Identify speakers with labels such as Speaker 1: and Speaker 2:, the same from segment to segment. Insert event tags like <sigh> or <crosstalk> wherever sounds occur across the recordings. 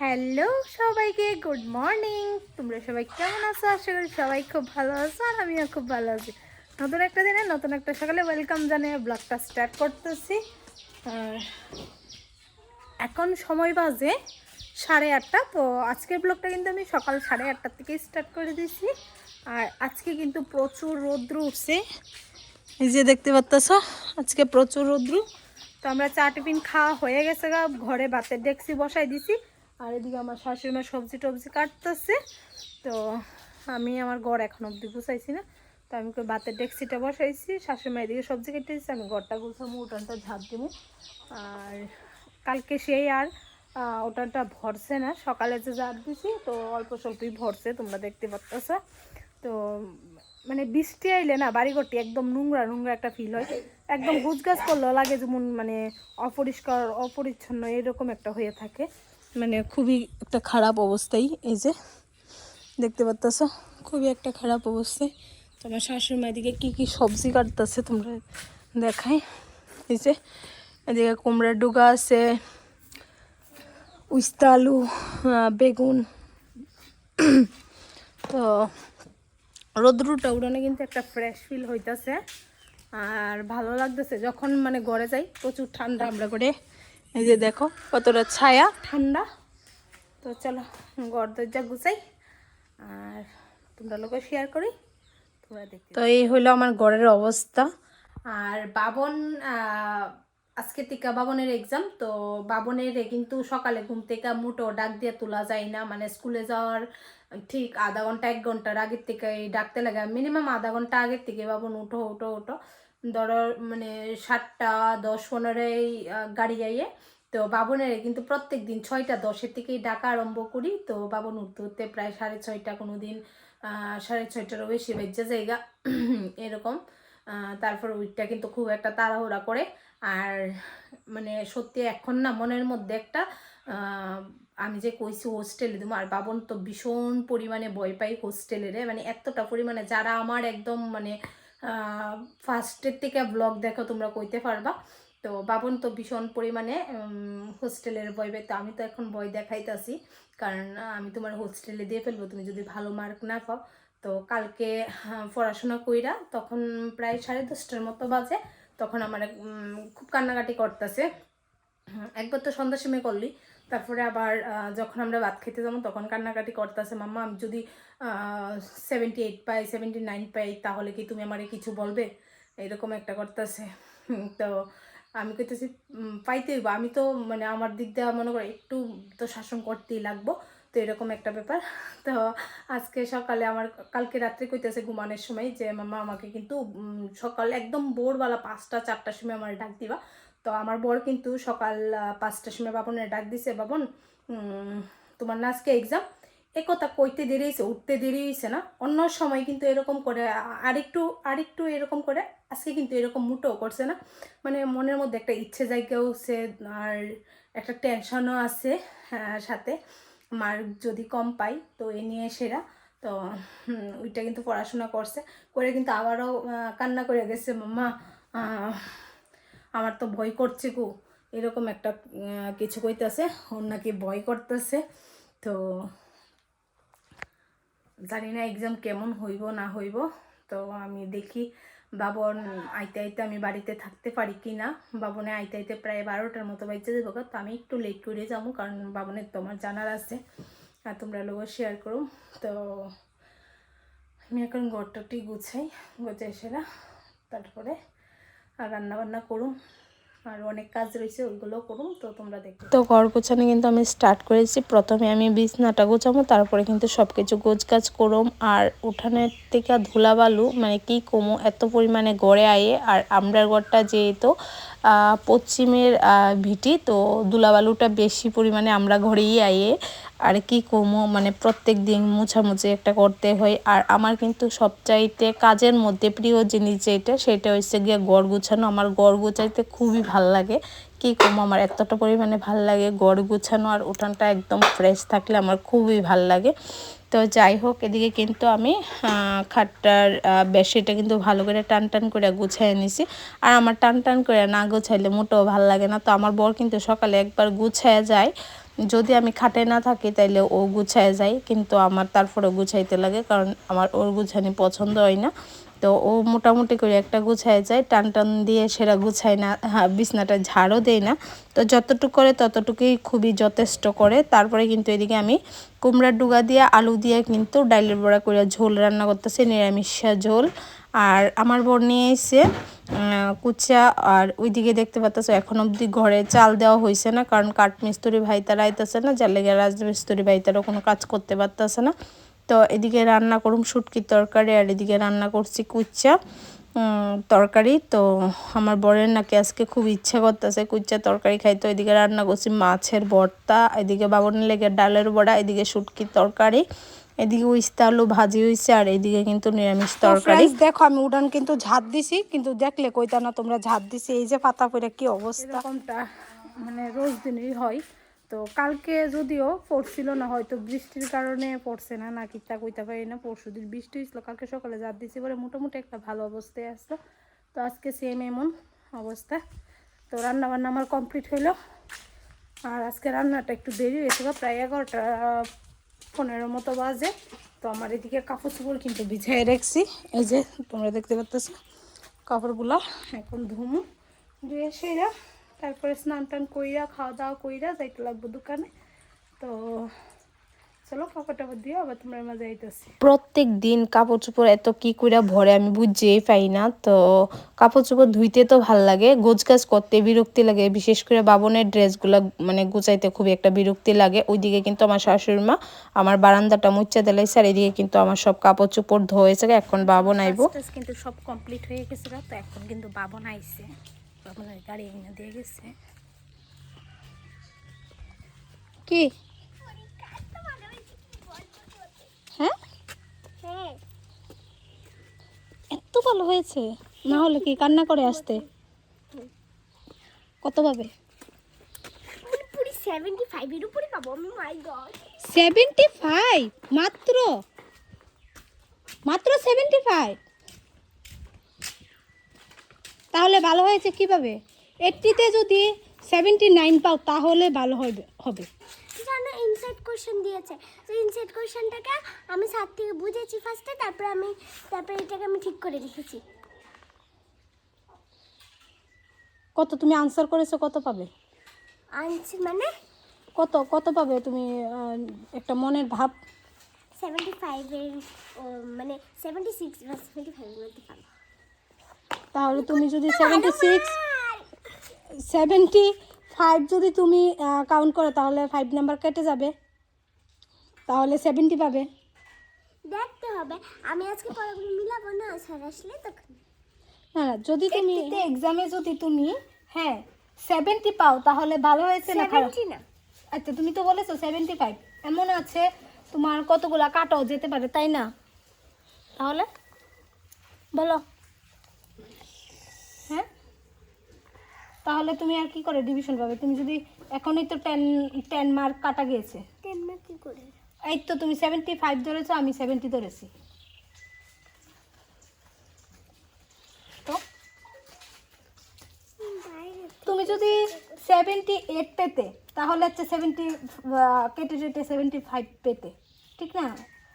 Speaker 1: Hello সবাইকে, good morning. তোমরা সবাই কেমন আছো? আশা করি সবাই খুব ভালো আছো আর আমিও খুব ভালো আছি। নতুন একটা দিনে, নতুন একটা সকালে ওয়েলকাম জানিয়ে ব্লগটা স্টার্ট করতেছি। এখন সময় বাজে সাড়ে আটটা, তো আজকের ব্লগটা কিন্তু আমি সকাল সাড়ে আটটার থেকে স্টার্ট করে দিয়েছি। আর আজকে কিন্তু প্রচুর রৌদ্র উঠছে। এই যে দেখতে পাচ্ছ আজকে প্রচুর রৌদ্র। তো আমরা চা টিফিন খাওয়া হয়ে গেছে গা, ঘরে বাতের ডেক্সি বসাই দিছি। আর এদিকে আমার শাশুড়ি মা সবজি টবজি কাটতেছে। তো আমি আমার ঘর এখন অবধি গুছাইছি না। তো আমি ভাতের ডেক্সিটা বসাইছি। শাশুড়ি মা এদিকে সবজি কেটে দিচ্ছি আমি ঘরটা গুছাবো উঠানটা ঝাঁপ দেবো আর কালকে সেই আর ওটানটা ভরছে না, সকালে যে ঝাঁপ দিছি, তো অল্প স্বল্পই ভরছে, তোমরা দেখতে পাচ্ছ তো মানে বৃষ্টি আইলে না, বাড়িঘরটি একদম নোংরা নোংরা একটা ফিল হয়। একদম গুছগাছ করলেও লাগে যেমন মানে অপরিষ্কার, অপরিচ্ছন্ন এরকম একটা হয়ে থাকে। মানে খুবই একটা খারাপ অবস্থাই এই যে দেখতে পাচ্ছ খুবই একটা খারাপ অবস্থায় তোমার শাশুড়ি মা এদিকে কী কী সবজি কাটতেছে তোমরা দেখাই। এই যে এদিকে কুমড়ার ডুগা আছে উস্তা আলু আহ, বেগুন। তো রোদ্রুটা উড়ানে কিন্তু একটা ফ্রেশ ফিল হইতেছে। আর ভালো লাগতেছে যখন মানে ঘরে যাই প্রচুর ঠান্ডা আমরা করে এই যে দেখো কতটা ছায়া। ঠান্ডা। তো চলো ঘর দরজা গুছাই আর তোমরা লোকে শেয়ার করি তোমরা দেখতে তো এই হলো আমার ঘরের অবস্থা। আর বাবন আজকে টিকা বাবনের এক্সাম তো বাবনের কিন্তু সকালে ঘুম থেকে মুটো ডাক দিয়ে তোলা যায় না। মানে স্কুলে যাওয়ার ঠিক আধা ঘণ্টা এক ঘণ্টার আগের থেকে ডাকতে লাগে। মিনিমাম আধা ঘণ্টা আগের থেকে বাবন উঠো উঠো উঠো। ধরো মানে সাতটা, দশ, পনেরোই গাড়ি যাইয়ে, তো বাবনের কিন্তু প্রত্যেক দিন ছয়টা, দশের থেকেই ডাকা আরম্ভ করি। তো বাবন উঠতে উঠতে প্রায় সাড়ে ছয়টা কোনো দিন সাড়ে ছয়টারও বেশি বেজে জায়গা। <clears throat> এরকম। তারপর ওইটা কিন্তু খুব একটা তাড়াহুড়া করে। আর মানে সত্যি এখন না মনের মধ্যে একটা আমি যে কইছি হোস্টেলে দেবো, আর বাবন তো ভীষণ পরিমাণে ভয় পাই হোস্টেলে রে। মানে এতটা পরিমাণে যারা আমার একদম মানে ফার্স্টের থেকে ব্লগ দেখো, তোমরা কইতে পারবা। তো বাবন তো ভীষণ পরিমাণে হোস্টেলের বই তো আমি তো এখন বই দেখাইতেছি। কারণ আমি তোমার হোস্টেলে দিয়ে ফেলব, তুমি যদি ভালো মার্ক না পাও। তো কালকে পড়াশোনা কইরা তখন প্রায় সাড়ে দশটার মতো বাজে। তখন আমার খুব কান্নাকাটি করতেছে। একবার তো সন্ধ্যার সময় করলি। তারপরে আবার যখন আমরা ভাত খেতে যাব, তখন কান্নাকাটি করতেছে, মাম্মা, আমি যদি সেভেন্টি এইট পাই সেভেন্টি নাইন পাই, তাহলে কি তুমি আমারে কিছু বলবে? এরকম একটা করতেছে। তো আমি কইতেছি পাইতেই পাইতে হইব। আমি তো মানে আমার দিক দিয়ে মনে করে, একটু তো শাসন করতেই লাগবো। তো এরকম একটা ব্যাপার। <laughs> তো আজকে সকালে আমার, কালকে রাত্রে কইতেছে ঘুমানোর সময় যে মামা আমাকে কিন্তু সকাল একদম ভোরবেলা পাঁচটা, চারটার সময় আমার ডাক দিবা। তো আমার বর কিন্তু সকাল পাঁচটার সময় বাবনের ডাক দিছে, বাবন তোমার না আজকে এক্সাম এ কথা কইতে দেরি হয়েছে উঠতে দেরি হয়েছে না। অন্য সময় কিন্তু এরকম করে, আরেকটু আরেকটু এরকম করে, আজকে কিন্তু এরকম মুটোও করছে না। মানে মনের মধ্যে একটা ইচ্ছে জায়গাওছে আর একটা টেনশনও আছে সাথে। মার্ক যদি কম পাই, তো এ নিয়ে সেরা। তো ওইটা কিন্তু পড়াশোনা করছে। করে কিন্তু আবারও কান্না করে গেছে, মাম্মা আমার তো ভয় করছে গো। এরকম একটা কিছু কইতাছে, ওর নাকি ভয় করতেছে। তো জানি না এক্সাম কেমন হইব, না হইব। তো আমি দেখি, বাবন আইতে আইতে আমি বাড়িতে থাকতে পারি কি না বাবনে আইতে আইতে প্রায় বারোটার মতো বাজে দেবো তো আমি একটু লেট করে যাব, কারণ বাবনের তোমার জানার আছে। আর তোমরা লোক শেয়ার করো। তো আমি এখন ঘরটাটি গুছাই গুছাই সেরা তারপরে আর রান্নাবান্না করুম আর অনেক কাজ রয়েছে ওইগুলো করুন, তো তোমরা দেখো তো ঘর গোছানো কিন্তু আমি স্টার্ট করেছি। প্রথমে আমি বিছনাটা গোছাবো, তারপরে কিন্তু সব কিছু গোছ গাছ করুম। আর উঠানের থেকে ধুলা বালু মানে কি কমো, এত পরিমাণে গড়ে আয়ে। আর আমরার ঘরটা যেহেতু পশ্চিমের ভিটি। তো ধুলাবালুটা বেশি পরিমাণে আমরা ঘরেই আইয়ে আর কি কমো মানে প্রত্যেক দিন মুছামুছি একটা করতে হয়। আর আমার কিন্তু সবচাইতে কাজের মধ্যে প্রিয় জিনিস যেটা, সেটা হচ্ছে গিয়ে গড় গুছানো। আমার গড় গুছাইতে খুবই ভালো লাগে। কি কমো, আমার এতটা পরিমাণে ভালো লাগে গড় গুছানো আর উঠানটা একদম ফ্রেশ থাকলে আমার খুবই ভালো লাগে। তো যাই হোক, এদিকে কিন্তু আমি খাটটার বেশিটা কিন্তু ভালো করে টান টান করে গুছাই নিছি। আর আমার টান টান করে না গুছাইলে মোটেও ভালো লাগে না। তো আমার বর কিন্তু সকালে একবার গুছায় যায়। যদি আমি খাটে না থাকি তাইলে ও গুছায় যায়। কিন্তু আমার তারপরে গুছাইতে লাগে, কারণ আমার ওর গুছানি পছন্দ হয় না। তো ও মোটামুটি করে একটা গুছায় যায় টান টান দিয়ে সেরা গুছায় না বিছনাটা ঝাড়ও দেয় না। তো যতটুকু করে ততটুকুই খুবই যথেষ্ট করে। তারপরে কিন্তু এদিকে আমি কুমড়ার ডুগা দিয়ে আলু দিয়ে কিন্তু ডাইলের বড়া করে ঝোল রান্না করতেছি, নিরামিষা ঝোল। আর আমার বোন নিয়ে এসে কুচা আর ওইদিকে দেখতে পাচ্ছ এখন অবধি ঘরে চাল দেওয়া হয়েছে না, কারণ কাঠ মিস্ত্রি ভাই তারা আইতেছে না, যার লেগে রাজমিস্ত্রি ভাই তারা কোনো কাজ করতে পারতেছে না। তো এদিকে রান্না করুম শুটকির তরকারি আর এদিকে রান্না করছি কুচ্চা তরকারি। তো আমার বরের নাকি আজকে খুব ইচ্ছা করতেছে কুচ্চা তরকারি খাই। তো এদিকে রান্না করছি মাছের ভর্তা এদিকে বাবনের লেগে ডালের বড়া এদিকে শুটকির তরকারি এদিকে উইস্তা আলু ভাজি হয়েছে আর এদিকে কিন্তু নিরামিষ তরকারি। দেখো আমি উড়ান কিন্তু ঝাঁত দিছি কিন্তু দেখলে কইতা না তোমরা ঝাঁত দিছি এই যে পাতা পরে কি অবস্থা? মানে রোজ দিনই হয়। তো কালকে যদিও পড়ছিল না, হয়তো বৃষ্টির কারণে পড়ছে না না কি তা কইতে পারি না, পরশু দিন বৃষ্টি হয়েছিল কালকে সকালে জাত দিছি বলে মোটামুটি একটা ভালো অবস্থায় আসলো। তো আজকে সেম এমন অবস্থা। তো রান্না বান্না আমার কমপ্লিট হইল। আর আজকে রান্নাটা একটু দেরি হয়েছিল প্রায় এগারোটা, পনেরো মতো বাজে। তো আমার এদিকে কাপড় চোপড় কিন্তু বিছাই রাখছি। এই যে তোমরা দেখতে পাচ্ছ কাপড়গুলো এখন ধুমু। ধুয়ে সেরা তারপরে স্নান টান কইরা খাওয়া দাওয়া কইরা যাইতে লাগবো দোকানে। তো চলো কাপড় টাপড় দিয়ে আবার তোমরা মাঝে যাইতেছি প্রত্যেক দিন কাপড় চোপড় এত কি করে ভরে আমি বুঝতেই পাই না। তো কাপড় চোপড় ধুইতে তো ভালো লাগে গোছ গাছ করতে বিরক্তি লাগে। বিশেষ করে বাবনের ড্রেসগুলো মানে গুছাইতে খুবই একটা বিরক্তি লাগে। ওইদিকে কিন্তু আমার শাশুড়ি মা আমার বারান্দাটা মুচ্চা দিলাইছে আর এদিকে কিন্তু আমার সব কাপড় চোপড় ধোয়েছে এখন বাবন আইবো। কিন্তু সব কমপ্লিট হয়ে গেছে তো এখন কিন্তু বাবন আইছে। গাড়ি এনে দিয়ে গেছে। কি? হ্যাঁ? এত ভালো হয়েছে। না হলে কি কান্না করে আসতে? কত পাবে
Speaker 2: পুরি সেভেন্টি ফাইভের উপরে পাবো আমি মাই গড
Speaker 1: সেভেন্টি ফাইভ মাত্র? মাত্র সেভেন্টি ফাইভ তাহলে ভালো হয়েছে কীভাবে? এইটটিতে যদি সেভেন্টি নাইন পাও তাহলে ভালো হবে হবে।
Speaker 2: জানো ইনসাইড কোশ্চেন দিয়েছে। তো ইনসাইড কোশ্চেনটাকে আমি সাত থেকে বুঝেছি ফার্স্টে তারপরে আমি তারপরে এটাকে আমি ঠিক করে লিখেছি
Speaker 1: কত তুমি আনসার করেছ কত পাবে?
Speaker 2: আনছি মানে?
Speaker 1: কত কত পাবে তুমি একটা মনের ভাব?
Speaker 2: সেভেন্টি ফাইভের মানে সেভেন্টি সিক্স বা সেভেন্টি ফাইভের মধ্যে পাবো।
Speaker 1: তাহলে তুমি যদি সেভেন্টি সিক্স সেভেন্টি ফাইভ যদি তুমি কাউন্ট করো তাহলে ফাইভ নাম্বার কেটে যাবে। তাহলে সেভেন্টি পাবে।
Speaker 2: দেখতে হবে। আমি আজকে পড়াগুলো মিলাবো না স্যার আসলে তখন
Speaker 1: হ্যাঁ যদি তুমি এক্সামে যদি তুমি হ্যাঁ সেভেন্টি পাও তাহলে ভালো হয়েছে না খারাপ?
Speaker 2: না।
Speaker 1: আচ্ছা তুমি তো বলেছ সেভেন্টি ফাইভ এমন আছে তোমার কতগুলা কাটাও যেতে পারে তাই না? তাহলে বলো। তাহলে তুমি আর কি করে ডিভিশন পাবে? তুমি যদি এখনই তো টেন টেন মার্ক কাটা গিয়েছে।
Speaker 2: টেন মার্ক কি করে?
Speaker 1: এই তো তুমি সেভেন্টি ফাইভ ধরেছো আমি সেভেন্টি ধরেছি। তো? তুমি যদি সেভেন্টি এইট পেতে তাহলে হচ্ছে সেভেন্টি কেটে কেটে সেভেন্টি ফাইভ পেতে। ঠিক না?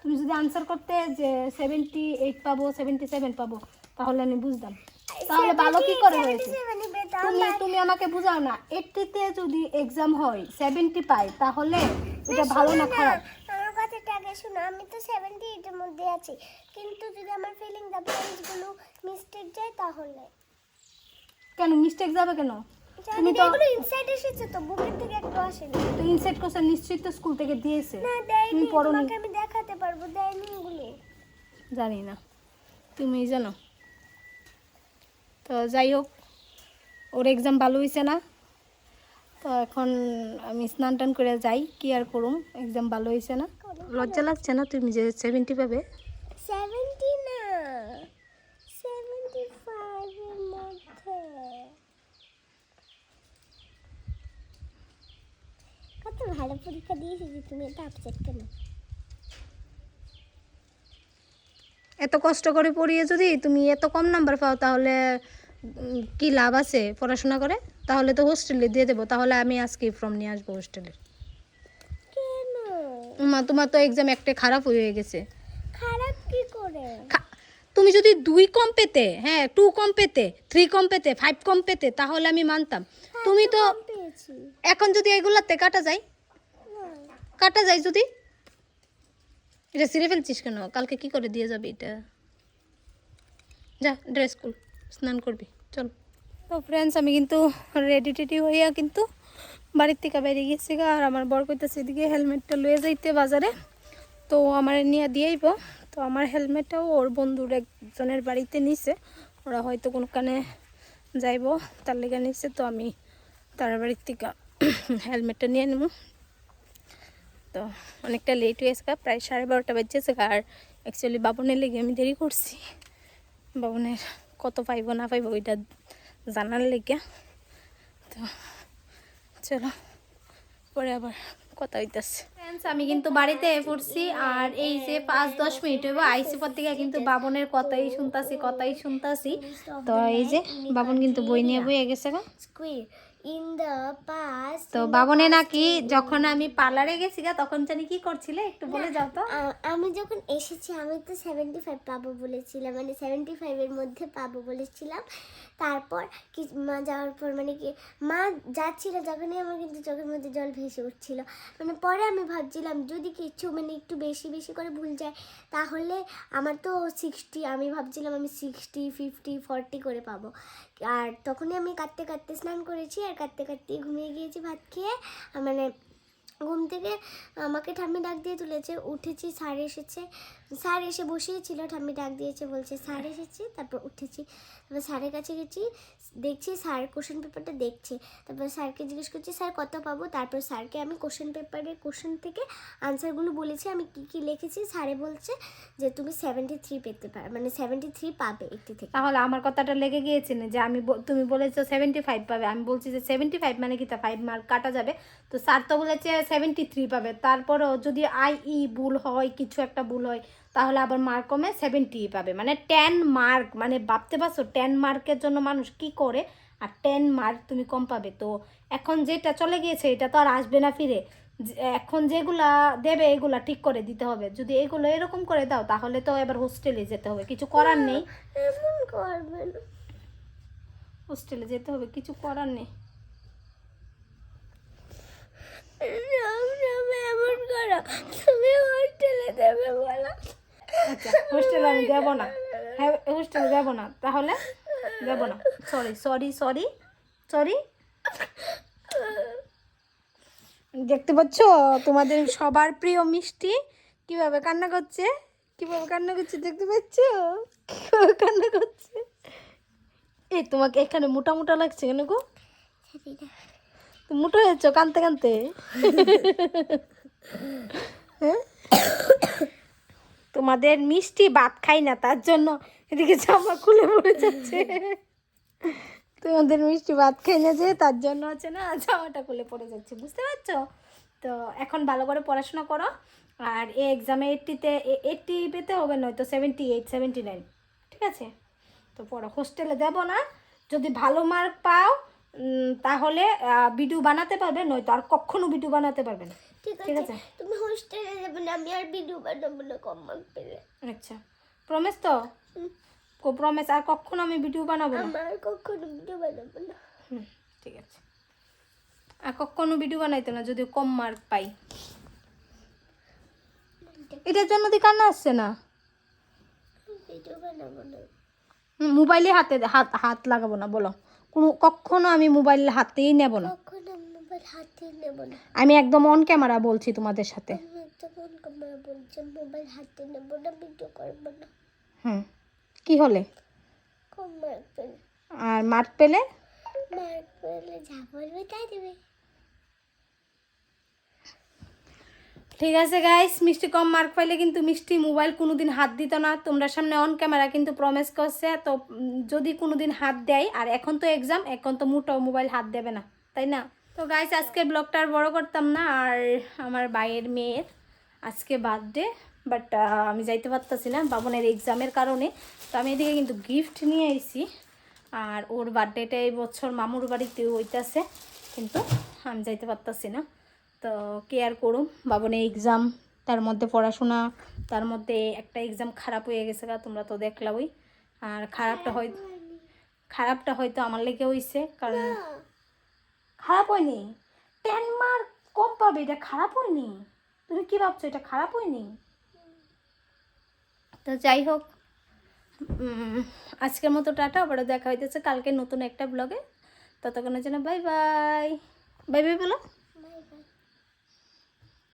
Speaker 1: তুমি যদি আনসার করতে যে সেভেন্টি এইট পাবো সেভেন্টি সেভেন পাবো তাহলে আমি বুঝতাম। তাহলে ভালো কি করে হয়েছে? তুমি তুমি আমাকে বুঝাও না এইটটিতে যদি এক্সাম হয় সেভেন্টি পাই তাহলে এটা ভালো না খারাপ?
Speaker 2: আমার কথাটা আগে শোনো আমি তো সেভেন্টি এইটের মধ্যে আছি। কিন্তু যদি আমার ফিলিং দ্য ব্ল্যাঙ্কসগুলো মিস্টেক যায় তাহলে?
Speaker 1: কেন মিস্টেক যাবে কেন? তুমি তো
Speaker 2: এগুলো ইনসাইড এসেছে তো বুকের থেকে একটু আসেনি
Speaker 1: তো ইনসেট কোশ্চেন নিশ্চয়ই তো স্কুল থেকে দিয়েছে।
Speaker 2: না দেয়নি তোমাকে আমি দেখাতে পারব দেয়নি এগুলো।
Speaker 1: জানি না। তুমি জানো? তো যাই হোক ওর এক্সাম ভালো হয়েছে না। তো এখন আমি স্নান টান করে যাই কি আর করুম এক্সাম ভালো হয়েছে না। লজ্জা লাগছে না তুমি যে সেভেন্টি পাবে?
Speaker 2: সেভেন্টি না সেভেন্টি ফাইভের মধ্যে। কত ভালো পরীক্ষা দিয়েছি যে তুমি এটা আপসেট কেন?
Speaker 1: এত কষ্ট করে পড়িয়ে যদি তুমি এত কম নাম্বার পাও তাহলে কি লাভ আছে পড়াশোনা করে? তাহলে তো হোস্টেলে দিয়ে দেবো। তাহলে আমি আজকে ফর্ম নিয়ে আসব হোস্টেলের মা তোমার তো এক্সাম একটা খারাপ হয়ে গেছে।
Speaker 2: খারাপ কি করে?
Speaker 1: তুমি যদি দুই কম পেতে হ্যাঁ টু কম পেতে থ্রি কম পেতে ফাইভ কম পেতে তাহলে আমি মানতাম। তুমি তো এখন যদি এগুলাতে কাটা যায় কাটা যায় যদি? এটা ছিঁড়ে ফেলছিস কেন? কালকে কি করে দিয়ে যাবি এটা? যা ড্রেস খুল। স্নান করবি চল। তো ফ্রেন্ডস আমি কিন্তু রেডি টেডি হইয়া কিন্তু বাড়ির থেকে বেরিয়ে গেছি আর আমার বর কইতেছে এদিকে হেলমেটটা লয়ে যাইতে বাজারে। তো আমার নিয়ে দিয়েইব তো আমার হেলমেটটাও ওর বন্ধুর একজনের বাড়িতে নিছে। ওরা হয়তো কোনখানে যাইব তার লেগে নিছে। তো আমি তার বাড়ির থেকে <clears throat> হেলমেটটা নিয়ে নেব। তো অনেকটা লেট হয়েছে প্রায় সাড়ে বারোটা বাজছে গা, আর অ্যাকচুয়ালি বাবনের লেগে আমি দেরি করছি। বাবনের কত পাইব না পাইব ওইটা জানার লেগে। তো চলো পরে আবার কথা হইতেছে। ফ্রেন্ডস আমি কিন্তু বাড়িতে পড়ছি আর এই যে পাঁচ দশ মিনিট হইব আইসি পর থেকে কিন্তু বাবনের কথাই শুনতাছি কথাই শুনতাছি। তো এই যে বাবন কিন্তু বই নিয়ে বই গেছে
Speaker 2: in the past
Speaker 1: তো বাবনে নাকি যখন আমি পার্লারে গেছি গা তখন জানি কি করছিলে? একটু বলে যাও তো।
Speaker 2: আমি যখন এসেছি আমি তো সেভেন্টি ফাইভ পাবো বলেছিলাম মানে সেভেন্টি ফাইভের মধ্যে পাবো বলেছিলাম। তারপর কি মা যাওয়ার পর মানে কি মা যাচ্ছিল যখনই আমার কিন্তু চোখের মধ্যে জল ভেসে উঠছিল। মানে পরে আমি ভাবছিলাম যদি কিছু মানে একটু বেশি বেশি করে ভুল যায় তাহলে আমার তো সিক্সটি আমি ভাবছিলাম আমি সিক্সটি ফিফটি ফর্টি করে পাবো। আর তখনই আমি কাঁদতে কাঁদতে স্নান করেছি আর কাঁদতে কাঁদতে ঘুমিয়ে গিয়েছি ভাত খেয়ে। মানে ঘুম থেকে আমাকে ঠাম্মি ডাক দিয়ে তুলেছে, উঠেছি, সার এসেছে। স্যার এসে বসেছিল ঠাম্মি ডাক দিয়েছে, বলছে, স্যার এসেছে? তারপর উঠেছি। তারপর স্যারের কাছে গেছি, দেখছি স্যার কোশ্চেন পেপারটা দেখছে। তারপর স্যারকে জিজ্ঞেস করছি, স্যার, কত পাবো? তারপর স্যারকে আমি কোশ্চেন পেপারের কোশ্চেন থেকে আনসারগুলো বলেছি। আমি কি কি লিখেছি? স্যারে বলছে যে, তুমি সেভেন্টি থ্রি পেতে পারো মানে সেভেন্টি থ্রি পাবে একটি থেকে।
Speaker 1: তাহলে আমার কথাটা লেগে গিয়েছে না যে, আমি তুমি বলেছ সেভেন্টি ফাইভ পাবে। আমি বলছি যে সেভেন্টি ফাইভ মানে কি তা? ফাইভ মার্ক কাটা যাবে। তো স্যার তো বলেছে সেভেন্টি থ্রি পাবে। তারপরেও যদি আই ই ভুল হয়, কিছু একটা ভুল হয় তাহলে আবার মার্ক কমে সেভেন্টি পাবে। মানে টেন মার্ক মানে ভাবতে পারছ টেন মার্কের জন্য মানুষ কি করে? আর টেন মার্ক তুমি কম পাবে। তো এখন যেটা চলে গিয়েছে এটা তো আর আসবে না ফিরে। এখন যেগুলা দেবে এগুলা ঠিক করে দিতে হবে। যদি এগুলো এরকম করে দাও তাহলে তো এবার হোস্টেলে যেতে হবে। কিছু করার নেই। হোস্টেলে যেতে হবে কিছু করার নেই।
Speaker 2: তুমি হোস্টেলে দেবে বলো।
Speaker 1: আচ্ছা হোস্টেলে আমি যাব না। হ্যাঁ হোস্টেলে যাব না। তাহলে যাব না। সরি সরি সরি সরি দেখতে পাচ্ছ? তোমাদের সবার প্রিয় মিষ্টি কীভাবে কান্না করছে? কীভাবে কান্না করছে দেখতে পাচ্ছ? কীভাবে কান্না করছে? এই তোমাকে এখানে মোটা মোটা লাগছে কেন গো? মোটা হয়েছ, কানতে কানতে? হ্যাঁ? তোমাদের মিষ্টি ভাত খাই না, তার জন্য এদিকে জামা খুলে পড়ে যাচ্ছে। তোমাদের মিষ্টি ভাত খাই না যে, তার জন্য আছে না জামাটা খুলে পড়ে যাচ্ছে, বুঝতে পারছ? তো এখন ভালো করে পড়াশোনা করো, আর এই এক্সামে এইটটিতে এইটটি পেতে হবে, নয়তো সেভেন্টি এইট সেভেন্টি নাইন ঠিক আছে? তো পড়ো হোস্টেলে দেবো না, যদি ভালো মার্ক পাও তাহলে ভিডিও বানাতে পারবে, নয়তো আর কখনো ভিডিও বানাতে পারবে না।
Speaker 2: ঠিক আছে। তুমি হোস্টেলে যাবে না আমি আর ভিডিও বানাবো না কম মার্ক পেলে।
Speaker 1: আচ্ছা। তো। কো আর কখনো আমি ভিডিও বানাবো না?
Speaker 2: আমার কখনো ভিডিও বানাবো না।
Speaker 1: ঠিক আছে। আর কখনো ভিডিও বানাইতো না যদি কম মার্ক পাই। এটার জন্য দি কান্না আসছে না?
Speaker 2: ভিডিও বানাবো না।
Speaker 1: মোবাইলে হাতে হাত হাত লাগাবো না বলো। কোনো কখনো আমি মোবাইল হাতেই নেব না।
Speaker 2: আমি মোবাইল হাতে নেব না।
Speaker 1: আমি একদম অন ক্যামেরা বলছি তোমাদের সাথে।
Speaker 2: আমি একটা ফোন ক্যামেরা বলছি মোবাইল হাতে নেব না ভিডিও করব না।
Speaker 1: হুম। কি হলে? আর মার্ক পেলে?
Speaker 2: মার্ক পেলে যা বলবে তাই দেবে।
Speaker 1: ঠিক আছে গাইস মিষ্টি কম মার্ক পাইলে কিন্তু মিষ্টি মোবাইল কোনোদিন হাত দিত না। তোমরা সামনে অন ক্যামেরা কিন্তু প্রমিস করছে তো যদি কোনোদিন হাত দেয় আর এখন তো এক্সাম এখন তো মোটাও মোবাইল হাত দেবে না তাই না? তো গাইস আজকে ব্লগটা আর বড় করতাম না আর আমার ভাইয়ের মেয়ের আজকে বার্থডে বাট আমি যাইতে পারতাছি না বাবনের এক্সামের কারণে। তো আমি এদিকে কিন্তু গিফট নিয়ে আইছি আর ওর বার্থডেটা এই বছর মামুর বাড়িতে হইতেছে কিন্তু আমি যাইতে পারতাছি না। তো কেয়ার করুম বাবনে এক্সাম তার মধ্যে পড়াশোনা তার মধ্যে একটা এক্সাম খারাপ হয়ে গেছে গা তোমরা তো দেখলা ওই আর খারাপটা হয় খারাপটা হয়তো আমার লেগে হইছে কারণ খারাপ হয়নি? টেন মার্ক কম পাবে, এটা খারাপ হয়নি? তুমি কি ভাবছ, এটা খারাপ হয়নি? তো যাই হোক আজকের মতো টাটা, আবারও দেখা হইতেছে কালকে নতুন একটা ব্লগে ততক্ষণের জন্য বাই বাই বাই বাই বলো।